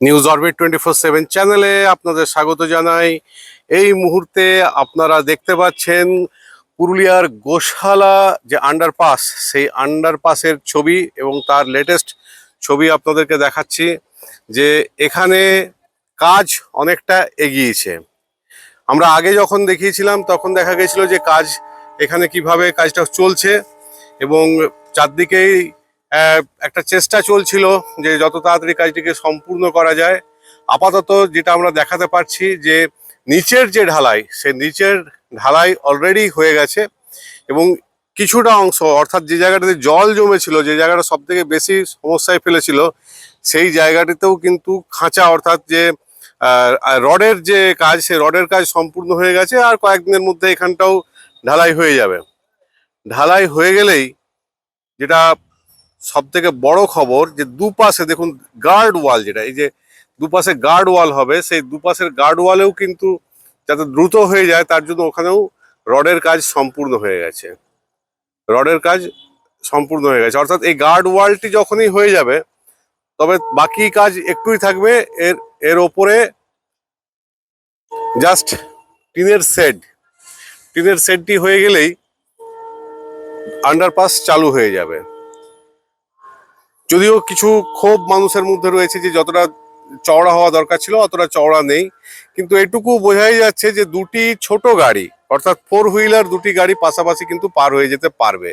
News orbit twenty four seven চ্যানেলে আপনাদের স্বাগত জানাই। এই মুহূর্তে আপনারা দেখতে পাচ্ছেন পুরুলিয়ার গোশালা যে আন্ডারপাস সেই আন্ডারপাসের ছবি এবং তার লেটেস্ট ছবি আপনাদেরকে দেখাচ্ছি যে এখানে কাজ অনেকটা এগিয়েছে। আমরা আগে যখন দেখিয়েছিলাম, তখন দেখা গেছিল যে কাজ এখানে কীভাবে কাজটা চলছে এবং চারদিকেই একটা চেষ্টা চলছিল যে যত তাড়াতাড়ি কাজটিকে সম্পূর্ণ করা যায়। আপাতত যেটা আমরা দেখাতে পারছি যে নিচের যে ঢালাই সে নিচের ঢালাই অলরেডি হয়ে গেছে এবং কিছুটা অংশ, অর্থাৎ যে জায়গাটাতে জল জমেছিল, যে জায়গাটা সব থেকে বেশি সমস্যায় ফেলেছিল, সেই জায়গাটিতেও কিন্তু খাঁচা, অর্থাৎ যে রডের যে কাজ সে রডের কাজ সম্পূর্ণ হয়ে গেছে আর কয়েকদিনের মধ্যে এখানটাও ঢালাই হয়ে যাবে। ঢালাই হয়ে গেলেই যেটা সব থেকে বড় খবর যে দুপাশে দেখুন গার্ড ওয়াল যেটা, এই যে দুপাশে গার্ড ওয়াল হবে, সেই দুপাশের গার্ড ওয়ালেও কিন্তু যাতে দ্রুত হয়ে যায়, তার জন্য ওখানেও রডের কাজ সম্পূর্ণ হয়ে গেছে। রডের কাজ সম্পূর্ণ হয়ে গেছে। অর্থাৎ এই গার্ড ওয়ালটি যখনই হয়ে যাবে, তবে বাকি কাজ একটুই থাকবে, এর এর ওপরে জাস্ট টিনের সেড টিনের সেডটি হয়ে গেলেই আন্ডারপাস চালু হয়ে যাবে। যদিও কিছু ক্ষোভ মানুষের মধ্যে রয়েছে যে যতটা চওড়া হওয়া দরকার ছিল, অতটা চওড়া নেই। কিন্তু এটুকু বোঝাই যাচ্ছে যে দুটি ছোট গাড়ি, অর্থাৎ ফোর হুইলার দুটি গাড়ি পাশাপাশি কিন্তু পার হয়ে যেতে পারবে,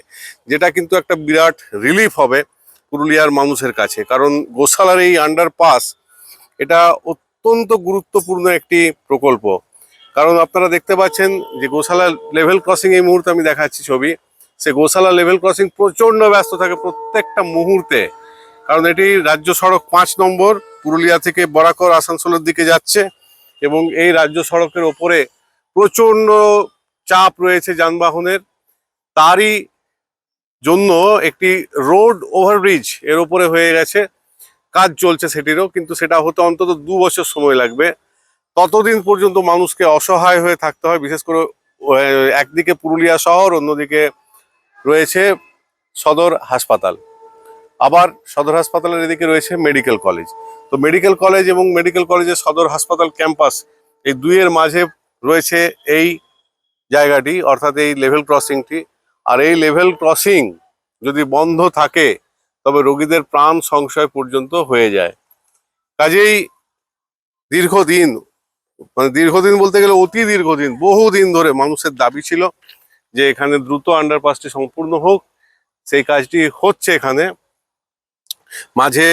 যেটা কিন্তু একটা বিরাট রিলিফ হবে পুরুলিয়ার মানুষের কাছে। কারণ গোশালার এই আন্ডারপাস এটা অত্যন্ত গুরুত্বপূর্ণ একটি প্রকল্প। কারণ আপনারা দেখতে পাচ্ছেন যে গোশালা লেভেল ক্রসিং এই মুহূর্তে আমি দেখাচ্ছি ছবি। সে গোশালা লেভেল ক্রসিং প্রচণ্ড ব্যস্ত থাকে প্রত্যেকটা মুহূর্তে। কারণ এটি রাজ্য সড়ক পাঁচ নম্বর, পুরুলিয়া থেকে বরাকর, আসানসোলের দিকে যাচ্ছে এবং এই রাজ্য সড়কের ওপরে প্রচণ্ড চাপ রয়েছে যানবাহনের। তারই জন্য একটি রোড ওভারব্রিজ এর ওপরে হয়ে গেছে। কাজ চলছে সেটিরও, কিন্তু সেটা হতে অন্তত দু বছর সময় লাগবে। ততদিন পর্যন্ত মানুষকে অসহায় হয়ে থাকতে হয়, বিশেষ করে একদিকে পুরুলিয়া শহর, অন্যদিকে রয়েছে সদর হাসপাতাল। আবার সদর হাসপাতালের এদিকে রয়েছে মেডিকেল কলেজ। তো মেডিকেল কলেজ এবং মেডিকেল কলেজের সদর হাসপাতাল ক্যাম্পাস এই দুইয়ের মাঝে রয়েছে এই জায়গাটি, অর্থাৎ এই লেভেল ক্রসিংটি আর এই লেভেল ক্রসিং যদি বন্ধ থাকে, তবে রোগীদের প্রাণ সংশয় পর্যন্ত হয়ে যায়। কাজেই দীর্ঘদিন মানে দীর্ঘদিন বলতে গেলে অতি দীর্ঘদিন, বহুদিন ধরে মানুষের দাবি ছিল যে এখানে দ্রুত আন্ডারপাসটি সম্পূর্ণ হোক। সেই কাজটি হচ্ছে এখানে। মাঝে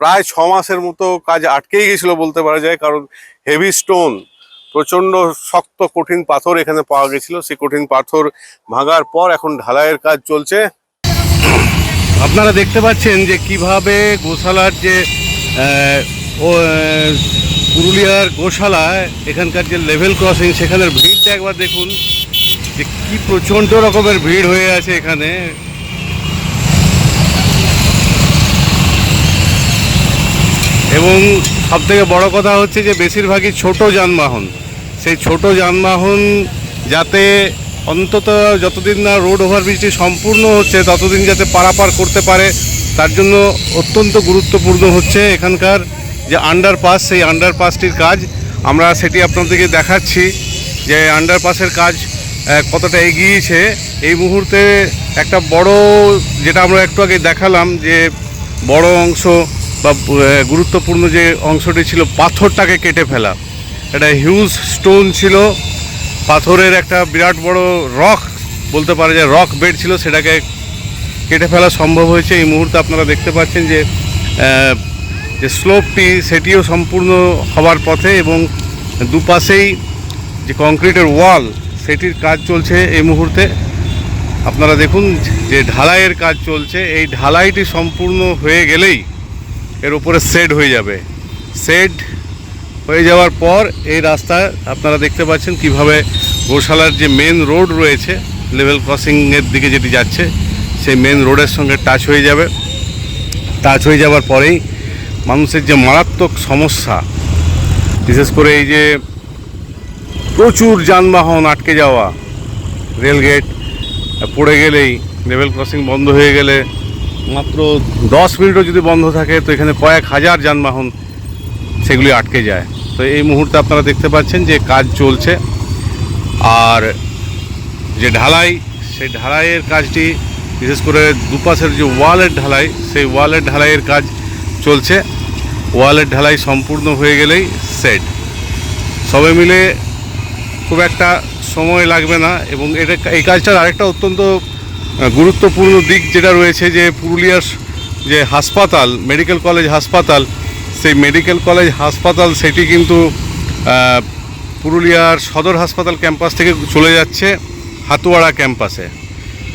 প্রায় ছ মাসের মতো কাজ আটকেই গেছিল বলতে পারা যায়, কারণ হেভি স্টোন প্রচণ্ড শক্ত কঠিন পাথর এখানে পাওয়া গেছিল। সেই কঠিন পাথর ভাঙার পর এখন ঢালাইয়ের কাজ চলছে। আপনারা দেখতে পাচ্ছেন যে কীভাবে গোশালার যে পুরুলিয়ার গোশালা, এখানকার যে লেভেল ক্রসিং সেখানের ভিড়টা একবার দেখুন। যে কি প্রচণ্ড রকমের ভিড় হয়ে আছে এখানে। এবং সবথেকে বড় কথা হচ্ছে যে বেশিরভাগই ছোট যানবাহন। সেই ছোট যানবাহন যাতে অন্তত যতদিন না রোড ওভারব্রিজটি সম্পূর্ণ হচ্ছে, ততদিন যাতে পারাপার করতে পারে, তার জন্য অত্যন্ত গুরুত্বপূর্ণ হচ্ছে এখানকার যে আন্ডারপাস সেই আন্ডারপাসটির কাজ। আমরা সেটি আপনাদেরকে দেখাচ্ছি যে আন্ডারপাসের কাজ কতটা এগিয়েছে। এই মুহূর্তে একটা বড়, যেটা আমরা একটু আগে দেখালাম যে বড় অংশ বা গুরুত্বপূর্ণ যে অংশটি ছিল, পাথরটাকে কেটে ফেলা। একটা হিউজ স্টোন ছিল। পাথরের একটা বিরাট বড় রক, বলতে পারে যে রক বেড ছিল, সেটাকে কেটে ফেলা সম্ভব হয়েছে। এই মুহূর্তে আপনারা দেখতে পাচ্ছেন যে যে স্লোপটি সেটিও সম্পূর্ণ হওয়ার পথে এবং দুপাশেই যে কংক্রিটের ওয়াল, সেটির কাজ চলছে এই মুহূর্তে। আপনারা দেখুন যে ঢালাইয়ের কাজ চলছে। এই ঢালাইটি সম্পূর্ণ হয়ে গেলেই এর উপরে সেড হয়ে যাবে। সেড হয়ে যাওয়ার পর এই রাস্তা আপনারা দেখতে পাচ্ছেন কীভাবে গোশালার যে মেন রোড রয়েছে লেভেল ক্রসিংয়ের দিকে যেটি যাচ্ছে, সেই মেন রোডের সঙ্গে টাচ হয়ে যাবে। টাচ হয়ে যাওয়ার পরেই মানুষের যে মারাত্মক সমস্যা, বিশেষ করে এই যে প্রচুর যানবাহন আটকে যাওয়া রেলগেট পড়ে গেলেই লেভেল ক্রসিং বন্ধ হয়ে গেলে মাত্র দশ মিনিটও যদি বন্ধ থাকে, তো এখানে কয়েক হাজার যানবাহন সেগুলি আটকে যায়। তো এই মুহূর্তে আপনারা দেখতে পাচ্ছেন যে কাজ চলছে। আর যে ঢালাই, সেই ঢালাইয়ের কাজটি, বিশেষ করে দুপাশের যে ওয়ালের ঢালাই, সেই ওয়ালের ঢালাইয়ের কাজ চলছে। ওয়ালের ঢালাই সম্পূর্ণ হয়ে গেলেই সেট। সবে মিলে খুব একটা সময় লাগবে না, এবং এটা, এই কাজটার আরেকটা অত্যন্ত গুরুত্বপূর্ণ দিক যেটা রয়েছে যে পুরুলিয়ার যে হাসপাতাল, মেডিকেল কলেজ হাসপাতাল, সেই মেডিকেল কলেজ হাসপাতাল সেটি কিন্তু পুরুলিয়ার সদর হাসপাতাল ক্যাম্পাস থেকে চলে যাচ্ছে হাতুয়াড়া ক্যাম্পাসে।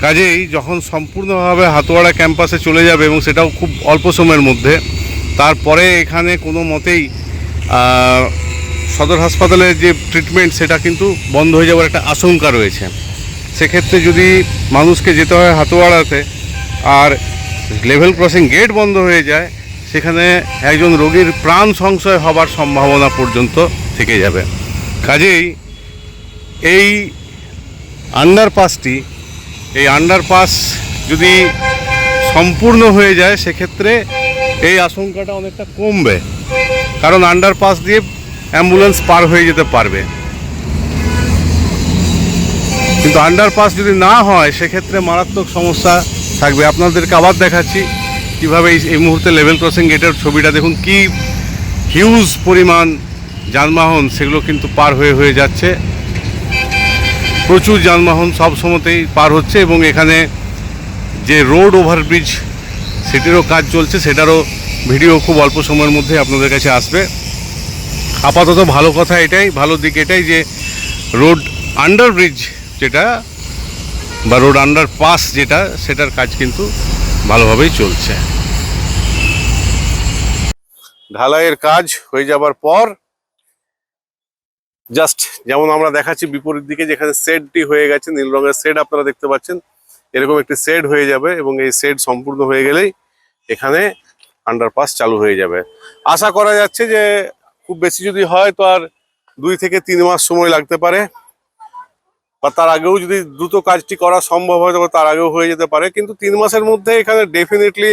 কাজেই যখন সম্পূর্ণভাবে হাতুয়াড়া ক্যাম্পাসে চলে যাবে এবং সেটাও খুব অল্প সময়ের মধ্যে, তারপরে এখানে কোনো মতেই সদর হাসপাতালের যে ট্রিটমেন্ট সেটা কিন্তু বন্ধ হয়ে যাওয়ার একটা আশঙ্কা রয়েছে। সেক্ষেত্রে যদি মানুষকে যেতে হয় হাতুয়াড়াতে আর লেভেল ক্রসিং গেট বন্ধ হয়ে যায়, সেখানে একজন রোগীর প্রাণ সংশয় হবার সম্ভাবনা পর্যন্ত থেকে যাবে। কাজেই এই আন্ডারপাসটি এই আন্ডারপাস যদি সম্পূর্ণ হয়ে যায়, সেক্ষেত্রে এই আশঙ্কাটা অনেকটা কমবে। কারণ আন্ডারপাস দিয়ে অ্যাম্বুলেন্স পার হয়ে যেতে পারবে। কিন্তু আন্ডারপাস যদি না হয়, সেক্ষেত্রে মারাত্মক সমস্যা থাকবে। আপনাদেরকে আবার দেখাচ্ছি কীভাবে এই মুহূর্তে লেভেল ক্রসিং গেটের ছবিটা। দেখুন কি হিউজ পরিমাণ যানবাহন, সেগুলো কিন্তু পার হয়ে হয়ে যাচ্ছে। প্রচুর যানবাহন সব সময়তেই পার হচ্ছে এবং এখানে যে রোড ওভারব্রিজ সেটিরও কাজ চলছে। সেটারও ভিডিও খুব অল্প সময়ের মধ্যে আপনাদের কাছে আসবে। আপাতত ভালো কথা এটাই, ভালো দিক এটাই যে রোড আন্ডার ব্রিজ যেটা বা রোড আন্ডার পাস যেটা, সেটার কাজ কিন্তু ভালোভাবেই চলছে। ঢালাইয়ের কাজ হয়ে যাবার পর জাস্ট যেমন আমরা দেখাচ্ছি বিপরীত দিকে, যেখানে সেডটি হয়ে গেছে, নীল রঙের সেড আপনারা দেখতে পাচ্ছেন। এরকম একটি সেড হয়ে যাবে এবং এই সেড সম্পূর্ণ হয়ে গেলেই এখানে আন্ডারপাস চালু হয়ে যাবে। আশা করা যাচ্ছে যে খুব বেশি যদি হয়, তো আর দুই থেকে তিন মাস সময় লাগতে পারে। বা তার আগেও যদি দ্রুত কাজটি করা সম্ভব হয়, তবে তার আগেও হয়ে যেতে পারে। কিন্তু তিন মাসের মধ্যে এখানে ডেফিনেটলি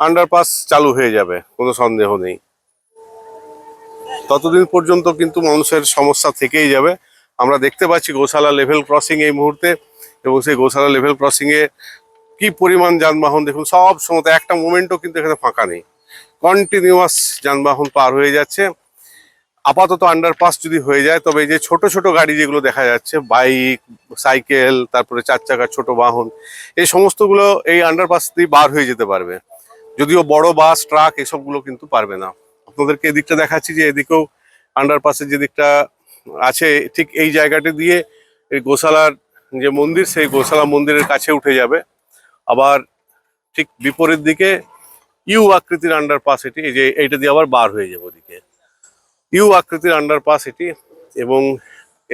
আন্ডারপাস চালু হয়ে যাবে, কোনো সন্দেহ নেই। ততদিন পর্যন্ত কিন্তু মানুষের সমস্যা থেকেই যাবে। আমরা দেখতে পাচ্ছি গোশালা লেভেল ক্রসিং এই মুহূর্তে এবং সেই গোশালা লেভেল ক্রসিং এ কি পরিমাণ যানবাহন, দেখুন, সব সময়, একটা মোমেন্টও কিন্তু এখানে ফাঁকা নেই। কন্টিনিউয়াস যানবাহন পার হয়ে যাচ্ছে। আপাতত আন্ডারপাস যদি হয়ে যায়, তবে এই যে ছোট ছোট গাড়ি যেগুলো দেখা যাচ্ছে বাইক সাইকেল তারপরে চার চাকার ছোট বাহন, এই সমস্তগুলো এই আন্ডারপাস দিয়ে বার হয়ে যেতে পারবে। যদিও বড় বাস ট্রাক এসবগুলো কিন্তু পারবে না। আপনাদেরকে এদিকটা দেখাচ্ছি যে এদিকেও আন্ডারপাসের যে দিকটা আছে, ঠিক এই জায়গাটি দিয়ে এই গোশালার যে মন্দির, সেই গোশালা মন্দিরের কাছে উঠে যাবে। আবার ঠিক বিপরীত দিকে ইউ আকৃতির আন্ডারপাস এটি, এই যে এইটা দিয়ে আবার বার হয়ে যাবে ওদিকে। ইউ আকৃতির আন্ডারপাস এটি এবং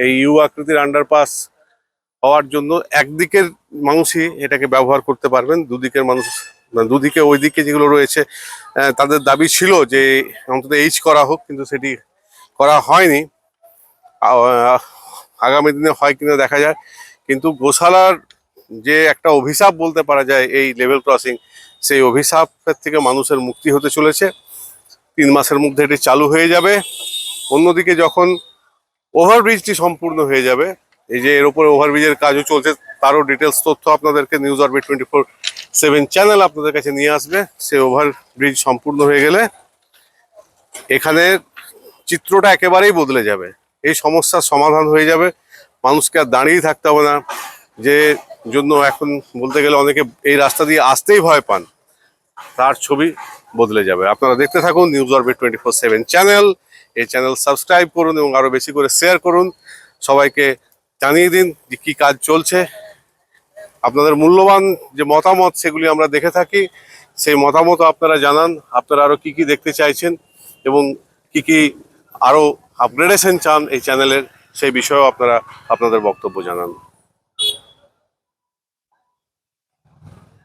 এই ইউ আকৃতির আন্ডারপাস হওয়ার জন্য একদিকের মানুষই এটাকে ব্যবহার করতে পারবেন, দুদিকের মানুষ মানে দুদিকে ওইদিকে যেগুলো রয়েছে তাদের দাবি ছিল যে অন্তত এইচ করা হোক, কিন্তু সেটি করা হয়নি। আগামী দিনে হয় কিনা দেখা যায়, কিন্তু গোশালার যে একটা অভিশাপ বলতে পারা যায় এই লেভেল ক্রসিং সেই অভিশাপের থেকে মানুষের মুক্তি হতে চলেছে। তিন মাসের মধ্যে এটি চালু হয়ে যাবে। অন্যদিকে যখন ওভারব্রিজটি সম্পূর্ণ হয়ে যাবে, এই যে এর উপরে ওভারব্রিজের কাজও চলছে, তারও ডিটেলস তথ্য আপনাদেরকে news orbit twenty four seven channel আপনাদের কাছে নিয়ে আসবে। সে ওভারব্রিজ সম্পূর্ণ হয়ে গেলে এখানে চিত্রটা একেবারেই বদলে যাবে। এই সমস্যার সমাধান হয়ে যাবে। মানুষকে আর দাঁড়িয়ে থাকতে হবে না। যে জন্য এখন বলতে গেলে অনেকে এই রাস্তা দিয়ে আসতেই ভয় পান, তার ছবি বদলে যাবে। আপনারা দেখতে থাকুন news orbit twenty four seven channel এই চ্যানেল সাবস্ক্রাইব করুন এবং আরও বেশি করে শেয়ার করুন। সবাইকে জানিয়ে দিন যে কি কাজ চলছে। আপনাদের মূল্যবান যে মতামত সেগুলি আমরা দেখে থাকি। সেই মতামত আপনারা জানান। আপনারা আরও কি কি দেখতে চাইছেন এবং কি কি আরও আপগ্রেডেশন চান এই চ্যানেলের সেই বিষয়েও আপনারা আপনাদের বক্তব্য জানান।